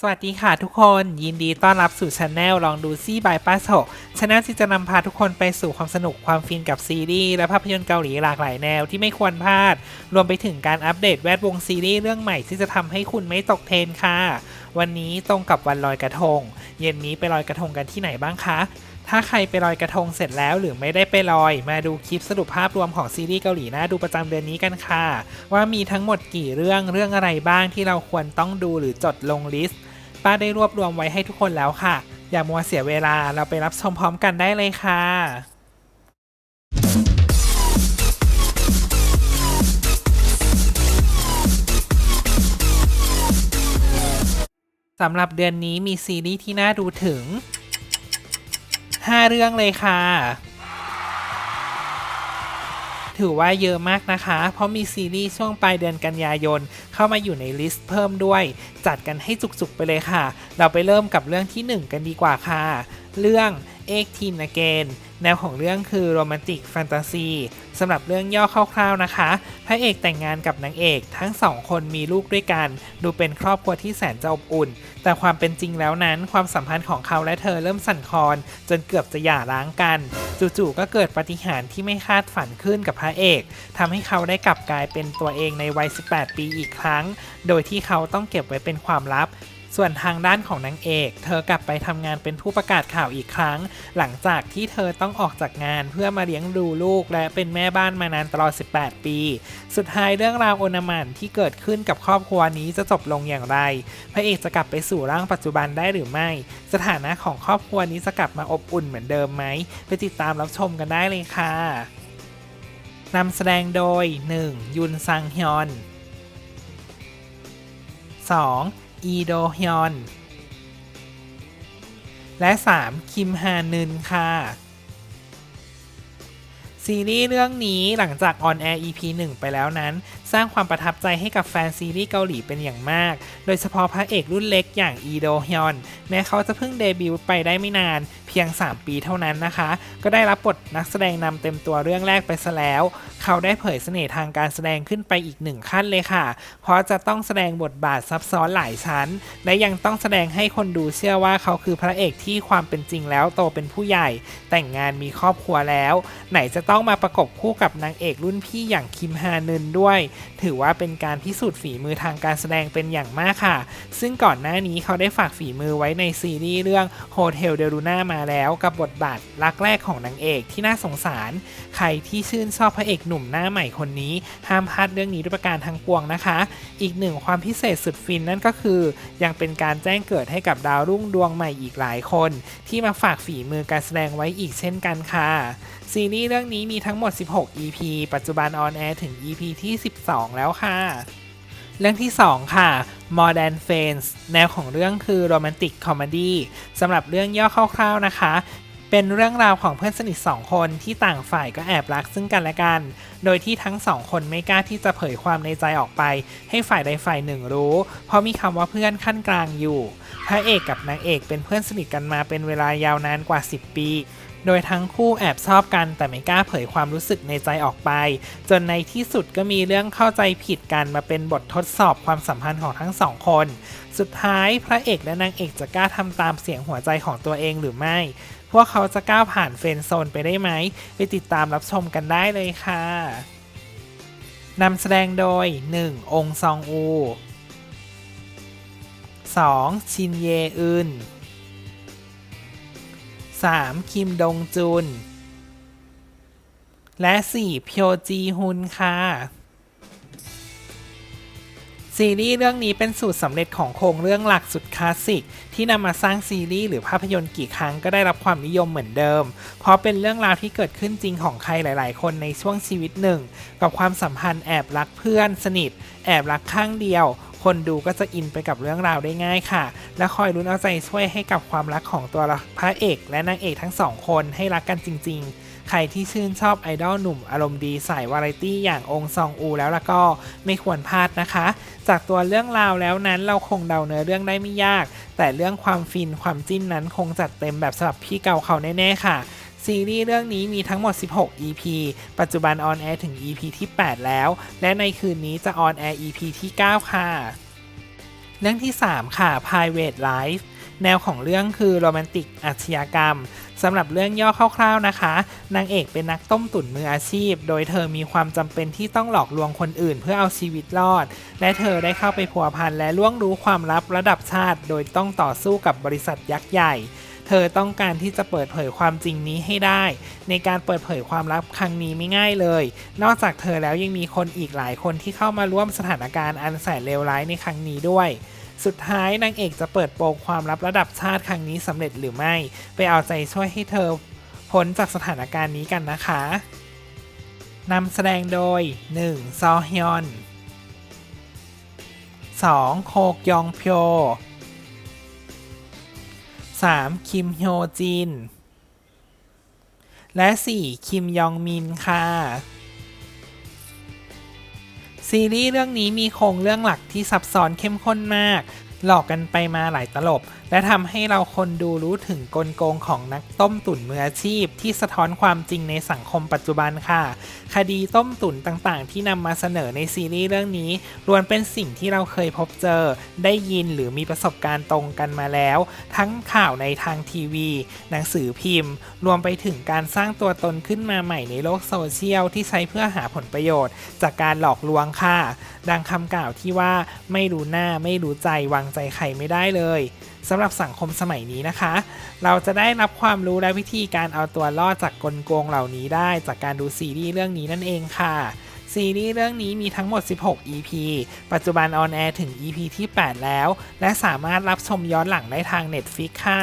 สวัสดีค่ะทุกคนยินดีต้อนรับสู่ช anel ลองดูซี่บายป้าโซช anel ที่จะนำพาทุกคนไปสู่ความสนุกความฟินกับซีรีส์และภาพยนตร์เกาหลีหลากหลายแนวที่ไม่ควรพลาด รวมไปถึงการอัปเดตแวดวงซีรีส์เรื่องใหม่ที่จะทำให้คุณไม่ตกเทรนค่ะ วันนี้ตรงกับวันลอยกระทง เย็นนี้ไปลอยกระทงกันที่ไหนบ้างคะ ถ้าใครไปลอยกระทงเสร็จแล้วหรือไม่ได้ไปลอย มาดูคลิปสรุปภาพรวมของซีรีส์เกาหลีน่าดูประจำเดือนนี้กันค่ะ ว่ามีทั้งหมดกี่เรื่องเรื่องอะไรบ้างที่เราควรต้องดูหรือจดลงลิสต์ ป้าได้รวบรวมไว้ให้ทุกคนแล้วค่ะ อย่ามัวเสียเวลาเราไปรับชมพร้อมกันได้เลยค่ะสำหรับเดือนนี้มีซีรีส์ที่น่าดูถึง 5 เรื่องเลยค่ะ ถือว่าเยอะมากนะคะ เพราะมีซีรีส์ช่วงปลายเดือนกันยายน เข้ามาอยู่ในลิสต์เพิ่มด้วย จัดกันให้จุกๆไปเลยค่ะ เราไปเริ่มกับเรื่องที่ 1 กันดีกว่าค่ะ เรื่องเอ็กทีนเกน แนวของเรื่องคือโรแมนติกแฟนตาซีสำหรับเรื่องย่อคร่าวๆนะคะ พระเอกแต่งงานกับนางเอก ทั้งสองคนมีลูกด้วยกัน ดูเป็นครอบครัวที่แสนจะอบอุ่น แต่ความเป็นจริงแล้วนั้น ความสัมพันธ์ของเขาและเธอเริ่มสั่นคลอน จนเกือบจะหย่าร้างกัน จู่ๆก็เกิดปาฏิหารย์ที่ไม่คาดฝันขึ้นกับพระเอกทำให้เขาได้กลับกลายเป็นตัวเองในวัย 18 ปีอีกครั้ง โดยที่เขาต้องเก็บไว้เป็นความลับ ส่วนทางด้านของนางเอก เธอกลับไปทำงานเป็นผู้ประกาศข่าวอีกครั้ง หลังจากที่เธอต้องออกจากงานเพื่อมาเลี้ยงดูลูก และเป็นแม่บ้านมานานตลอด 18 ปี สุดท้ายเรื่องราวโอนามันที่เกิดขึ้นกับครอบครัวนี้จะจบลงอย่างไร พระเอกจะกลับไปสู่ร่างปัจจุบันได้หรือไม่ สถานะของครอบครัวนี้จะกลับมาอบอุ่นเหมือนเดิมไหม ไปติดตามรับชมกันได้เลยค่ะนำแสดงโดย 1. ยุนซังฮยอน 2. อีโดฮยอน และ 3. คิมฮานึนค่ะ ซีรีส์เรื่องนี้หลังจากออนแอร์ EP 1 ไปแล้วนั้น สร้างความประทับใจให้กับแฟนซีรีส์เกาหลีเป็นอย่างมาก โดยเฉพาะพระเอกรุ่นเล็กอย่างอีโดฮยอน แม้เขาจะเพิ่งเดบิวต์ไปได้ไม่นาน เพียง 3 ปีเท่านั้นนะคะ ก็ได้รับบทนักแสดงนำเต็มตัวเรื่องแรกไปซะแล้ว เขาได้เผยเสน่ห์ทางการแสดงขึ้นไปอีกหนึ่งขั้นเลยค่ะ เพราะจะต้องแสดงบทบาทซับซ้อนหลายชั้น และยังต้องแสดงให้คนดูเชื่อว่าเขาคือพระเอกที่ความเป็นจริงแล้วโตเป็นผู้ใหญ่ แต่งงานมีครอบครัวแล้ว ไหนจะต้องมาประกบคู่กับนางเอกรุ่นพี่อย่างคิมฮานึนด้วย ถือว่าเป็นการพิสูจน์ฝีมือทางการแสดงเป็นอย่างมากค่ะ ซึ่งก่อนหน้านี้เขาได้ฝากฝีมือไว้ในซีรีส์เรื่อง Hotel de Luna มาแล้วกับบทบาทรักแรกของนางเอกที่น่าสงสาร ใครที่ชื่นชอบพระเอกหนุ่มหน้าใหม่คนนี้ ห้ามพลาดเรื่องนี้ด้วยประการทั้งปวงนะคะ อีกหนึ่งความพิเศษสุดฟินนั่นก็คือ ยังเป็นการแจ้งเกิดให้กับดาวรุ่งดวงใหม่อีกหลายคน ที่มาฝากฝีมือการแสดงไว้อีกเช่นกันค่ะซีรีส์เรื่องนี้มีทั้งหมด 16 EP ปัจจุบันออนแอร์ถึง EP ที่ 12 แล้วค่ะ เรื่องที่ 2 ค่ะ Modern Friends แนวของเรื่องคือโรแมนติกคอมเมดี้สำหรับเรื่องย่อคร่าวๆนะคะ เป็นเรื่องราวของเพื่อนสนิท 2 คนที่ต่างฝ่ายก็แอบรักซึ่งกันและกัน โดยที่ทั้งสองคนไม่กล้าที่จะเผยความในใจออกไป ให้ฝ่ายใดฝ่ายหนึ่งรู้ เพราะมีคำว่าเพื่อนขั้นกลางอยู่พระเอกกับนางเอกเป็นเพื่อนสนิทกันมาเป็นเวลายาวนานกว่า 10 ปี โดยทั้งคู่แอบชอบกันแต่ไม่กล้าเผยความรู้สึกในใจออกไป จนในที่สุดก็มีเรื่องเข้าใจผิดกันมาเป็นบททดสอบความสัมพันธ์ของทั้งสองคน สุดท้ายพระเอกและนางเอกจะกล้าทำตามเสียงหัวใจของตัวเองหรือไม่ พวกเขาจะก้าวผ่านเฟรนด์โซนไปได้ไหม ไปติดตามรับชมกันได้เลยค่ะนำแสดงโดย 1. องซองอู 2. ชินเยอึน 3. คิมดงจุน และ 4. เพียวจีฮุนค่ะ ซีรีส์เรื่องนี้เป็นสูตรสำเร็จของโครงเรื่องหลักสุดคลาสสิก ที่นำมาสร้างซีรีส์หรือภาพยนตร์กี่ครั้งก็ได้รับความนิยมเหมือนเดิม เพราะเป็นเรื่องราวที่เกิดขึ้นจริงของใครหลาย ๆ คนในช่วงชีวิตหนึ่ง กับความสัมพันธ์แอบรักเพื่อนสนิท แอบรักข้างเดียว คนดูก็จะอินไปกับเรื่องราวได้ง่ายค่ะ และคอยลุ้นเอาใจช่วยให้กับความรักของตัวพระเอก และนางเอกทั้งสองคนให้รักกันจริง ๆ ใครที่ชื่นชอบไอดอลหนุ่มอารมณ์ดีสายวาไรตี้อย่างองซองอูแล้วล้วก็ไม่ควรพลาดนะคะ จากตัวเรื่องราวแล้วนั้นเราคงเดาเนื้อเรื่องได้ไม่ยาก แต่เรื่องความฟินความจิ้นนั้นคงจัดเต็มแบบสำหรับพี่เก่าเขาแน่ๆค่ะ ซีรีส์เรื่องนี้มีทั้งหมด 16 EP ปัจจุบันออนแอร์ถึง EP ที่ 8 แล้ว และในคืนนี้จะออนแอร์ EP ที่ 9 ค่ะ เรื่องที่ 3 ค่ะ Private Life แนวของเรื่องคือโรแมนติกอาชญากรรมสำหรับเรื่องย่อคร่าวๆนะคะ นางเอกเป็นนักต้มตุ๋นมืออาชีพ โดยเธอมีความจำเป็นที่ต้องหลอกลวงคนอื่นเพื่อเอาชีวิตรอด และเธอได้เข้าไปพัวพันและล่วงรู้ความลับระดับชาติ โดยต้องต่อสู้กับบริษัทยักษ์ใหญ่ ธอต้องการที่จะเปิดเผยความจริงนี้ให้ได้ ในการเปิดเผยความลับครั้งนี้ไม่ง่ายเลย นอกจากเธอแล้วยังมีคนอีกหลายคนที่เข้ามาร่วมสถานการณ์อันแสนเลวร้ายในครั้งนี้ด้วย สุดท้ายนางเอกจะเปิดโปงความลับระดับชาติครั้งนี้สำเร็จหรือไม่ ไปเอาใจช่วยให้เธอพ้นจากสถานการณ์นี้กันนะคะนำแสดงโดย 1. ซอฮยอน 2. โคกยองพโย 3. คิมฮโยจิน และ 4. คิมยองมิน ค่ะ ซีรีส์เรื่องนี้มีโครงเรื่องหลักที่ซับซ้อนเข้มข้นมาก หลอกกันไปมาหลายตลบ และทำให้เราคนดูรู้ถึงกลโกงของนักต้มตุ๋นมืออาชีพ ที่สะท้อนความจริงในสังคมปัจจุบันค่ะ คดีต้มตุ๋นต่างๆ ที่นำมาเสนอในซีรีส์เรื่องนี้ล้วนเป็นสิ่งที่เราเคยพบเจอ ได้ยินหรือมีประสบการณ์ตรงกันมาแล้ว ทั้งข่าวในทางทีวี หนังสือพิมพ์ รวมไปถึงการสร้างตัวตนขึ้นมาใหม่ในโลกโซเชียลที่ใช้เพื่อหาผลประโยชน์ จากการหลอกลวงค่ะ ดังคำกล่าวที่ว่าไม่รู้หน้าไม่รู้ใจวางใจใครไม่ได้เลยสำหรับสังคมสมัยนี้นะคะ เราจะได้รับความรู้และวิธีการเอาตัวรอดจากกลโกงเหล่านี้ได้จากการดูซีรีส์เรื่องนี้นั่นเองค่ะซีรีส์เรื่องนี้มีทั้งหมด 16 EP ปัจจุบันออนแอร์ถึง EP ที่ 8 แล้ว และสามารถรับชมย้อนหลังได้ทาง Netflix ค่ะ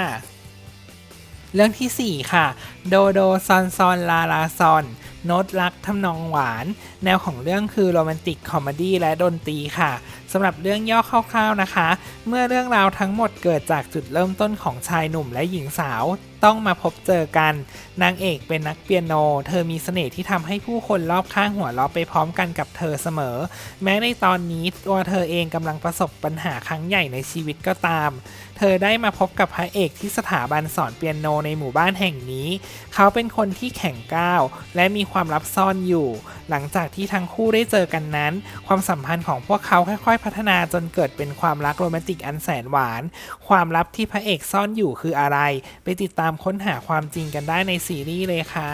เรื่องที่ 4 ค่ะ โดโดซอนซอนลาลาซอน โน้ตรักทำนองหวาน แนวของเรื่องคือโรแมนติกคอมเมดี้และดนตรีค่ะสำหรับเรื่องย่อคร่าวๆนะคะ เมื่อเรื่องราวทั้งหมดเกิดจากจุดเริ่มต้นของชายหนุ่มและหญิงสาว ต้องมาพบเจอกัน นางเอกเป็นนักเปียโน เธอมีเสน่ห์ที่ทำให้ผู้คนรอบข้างหัวเราะไปพร้อมกันกับเธอเสมอ แม้ในตอนนี้ตัวเธอเองกำลังประสบปัญหาครั้งใหญ่ในชีวิตก็ตาม เธอได้มาพบกับพระเอกที่สถาบันสอนเปียโนในหมู่บ้านแห่งนี้ เขาเป็นคนที่แข็งก้าว และมีความลับซ่อนอยู่ หลังจากที่ทั้งคู่ได้เจอกันนั้น ความสัมพันธ์ของพวกเขาค่อยๆ พัฒนาจนเกิดเป็นความรักโรแมนติกอันแสนหวาน ความลับที่พระเอกซ่อนอยู่คืออะไร ไปติดตามค้นหาความจริงกันได้ในซีรีส์เลยค่ะ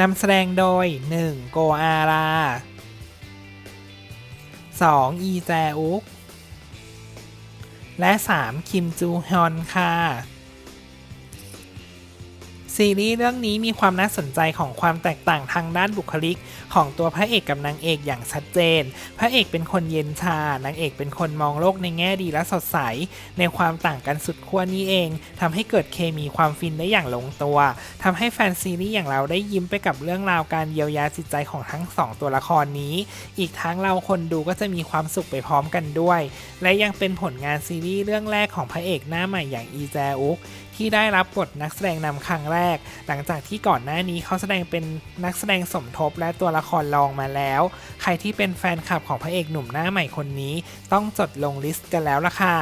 นำแสดงโดย 1. โกอารา 2. อีแจอุก และ 3. คิมจูฮยอนค่ะ ซีรีส์เรื่องนี้มีความน่าสนใจของความแตกต่างทางด้านบุคลิก ของตัวพระเอกกับนางเอกอย่างชัดเจน พระเอกเป็นคนเย็นชา นางเอกเป็นคนมองโลกในแง่ดีและสดใส ในความต่างกันสุดขั้วนี้เองทำให้เกิดเคมีความฟินได้อย่างลงตัวทำให้แฟนซีรีส์อย่างเราได้ยิ้มไปกับเรื่องราวการเยียวยาจิตใจของทั้งสองตัวละครนี้ อีกทั้งเราคนดูก็จะมีความสุขไปพร้อมกันด้วย และยังเป็นผลงานซีรีส์เรื่องแรกของพระเอกหน้าใหม่อย่างอีแจอุก ที่ได้รับบทนักแสดงนำครั้งแรก หลังจากที่ก่อนหน้านี้เขาแสดงเป็นนักแสดงสมทบและตัวละครรองมาแล้ว ใครที่เป็นแฟนคลับของพระเอกหนุ่มหน้าใหม่คนนี้ ต้องจดลงลิสต์กันแล้วล่ะค่ะ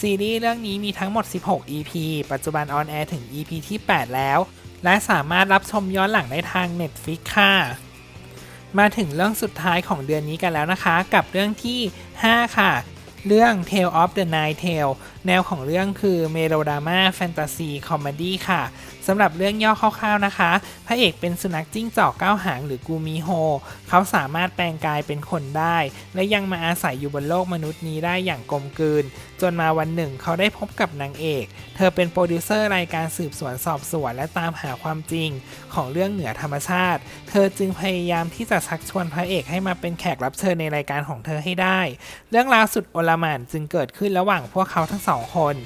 ซีรีส์เรื่องนี้มีทั้งหมด 16 EP ปัจจุบันออนแอร์ถึง EP ที่ 8 แล้ว และสามารถรับชมย้อนหลังได้ทาง Netflix ค่ะ มาถึงเรื่องสุดท้ายของเดือนนี้กันแล้วนะคะ กับเรื่องที่ 5 ค่ะ เรื่อง Tale of the Night Tale แนวของเรื่องคือเมโลดราม่าแฟนตาซีคอมเมดี้ค่ะสำหรับเรื่องย่อคร่าวๆนะคะ พระเอกเป็นสุนัขจิ้งจอกเก้าหางหรือกูมิโฮ เขาสามารถแปลงกายเป็นคนได้ และยังมาอาศัยอยู่บนโลกมนุษย์นี้ได้อย่างกลมกลืน จนมาวันหนึ่งเขาได้พบกับนางเอก เธอเป็นโปรดิวเซอร์รายการสืบสวนสอบสวนและตามหาความจริง ของเรื่องเหนือธรรมชาติ เธอจึงพยายามที่จะชักชวนพระเอกให้มาเป็นแขกรับเชิญในรายการของเธอให้ได้ เรื่องราวสุดโอลหม่านจึงเกิดขึ้นระหว่างพวกเขาทั้งสองคน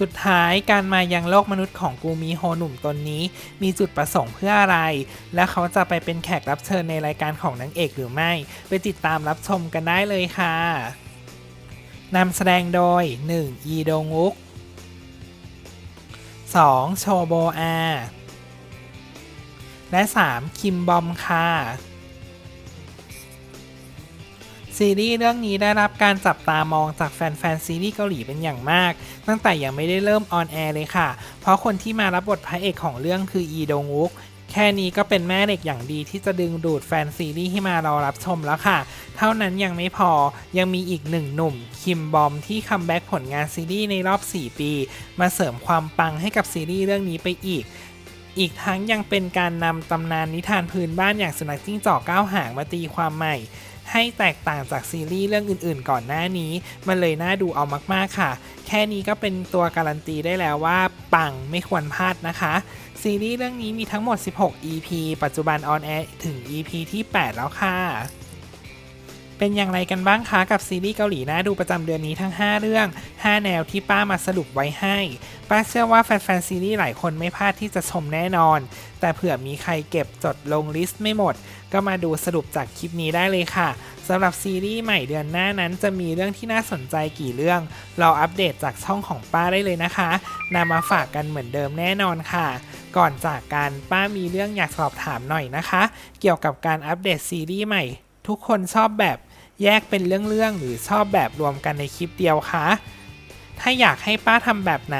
สุดท้ายการมายังโลกมนุษย์ของกูมีโฮหนุ่มตนนี้ มีจุดประสงค์เพื่ออะไร และเขาจะไปเป็นแขกรับเชิญในรายการของนางเอกหรือไม่ ไปติดตามรับชมกันได้เลยค่ะนำแสดงโดย 1. อีโดงุก 2. โชโบอา และ 3. คิมบอมค่ะ ซีรีส์เรื่องนี้ได้รับการจับตามองจากแฟนๆซีรีส์เกาหลีเป็นอย่างมาก ตั้งแต่ยังไม่ได้เริ่มออนแอร์เลยค่ะ เพราะคนที่มารับบทพระเอกของเรื่องคืออีดงอุกแค่นี้ก็เป็นแม่เหล็กอย่างดีที่จะดึงดูดแฟนซีรีส์ให้มารอรับชมแล้วค่ะ เท่านั้นยังไม่พอยังมีอีกหนึ่งหนุ่ม คิมบอมที่คัมแบ็กผลงานซีรีส์ในรอบ 4 ปี มาเสริมความปังให้กับซีรีส์เรื่องนี้ไปอีกอีกทั้งยังเป็นการนำตำนานนิทานพื้นบ้านอย่างสุนัขจิ้งจอกก้าวหางมาตีความใหม่ ให้แตกต่างจากซีรีส์เรื่องอื่นๆ ก่อนหน้านี้ มันเลยน่าดูเอามากๆค่ะ แค่นี้ก็เป็นตัวการันตีได้แล้วว่า ปังไม่ควรพลาดนะคะ ซีรีส์เรื่องนี้มีทั้งหมด 16 EP ปัจจุบันออนแอร์ถึง EP ที่ 8 แล้วค่ะ เป็นอย่างไรกันบ้างคะกับซีรีส์เกาหลีน่าดูประจำเดือนนี้ทั้ง 5 เรื่อง 5 แนวที่ป้ามาสรุปไว้ให้ ป้าเชื่อว่าแฟนๆซีรีส์หลายคนไม่พลาดที่จะชมแน่นอน แต่เผื่อมีใครเก็บจดลงลิสต์ไม่หมด ก็มาดูสรุปจากคลิปนี้ได้เลยค่ะสำหรับซีรีส์ใหม่เดือนหน้านั้นจะมีเรื่องที่น่าสนใจกี่เรื่องเราอัปเดตจากช่องของป้าได้เลยนะคะนำมาฝากกันเหมือนเดิมแน่นอนค่ะ ก่อนจากกันป้ามีเรื่องอยากสอบถามหน่อยนะคะ เกี่ยวกับการอัปเดตซีรีส์ใหม่ ทุกคนชอบแบบแยกเป็นเรื่องๆหรือชอบแบบรวมกันในคลิปเดียวคะถ้าอยากให้ป้าทำแบบไหน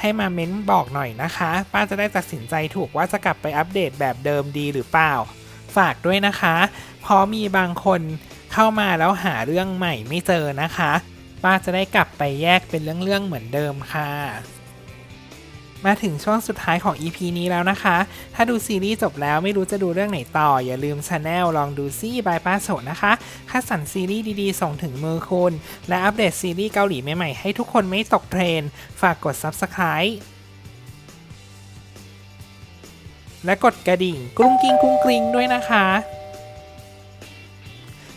ให้มาเม้นบอกหน่อยนะคะ ป้าจะได้ตัดสินใจถูกว่าจะกลับไปอัปเดตแบบเดิมดีหรือเปล่า ฝากด้วยนะคะเพราะมีบางคนเข้ามาแล้วหาเรื่องใหม่ไม่เจอนะคะ ป้าจะได้กลับไปแยกเป็นเรื่องๆเหมือนเดิมค่ะ มาถึงช่วงสุดท้ายของ EP นี้แล้วนะคะ ถ้าดูซีรีส์จบแล้วไม่รู้จะดูเรื่องไหนต่อ อย่าลืมช anel ลองดูซี่บายป้าโสดนะคะคัดสรรซีรีส์ดีๆ ส่งถึงมือคุณ และอัปเดตซีรีส์เกาหลีใหม่ๆ ให้ทุกคนไม่ตกเทรน ฝากกด Subscribe และกดกระดิ่งกรุ้งกิ้งกรุ้งกริงด้วยนะคะ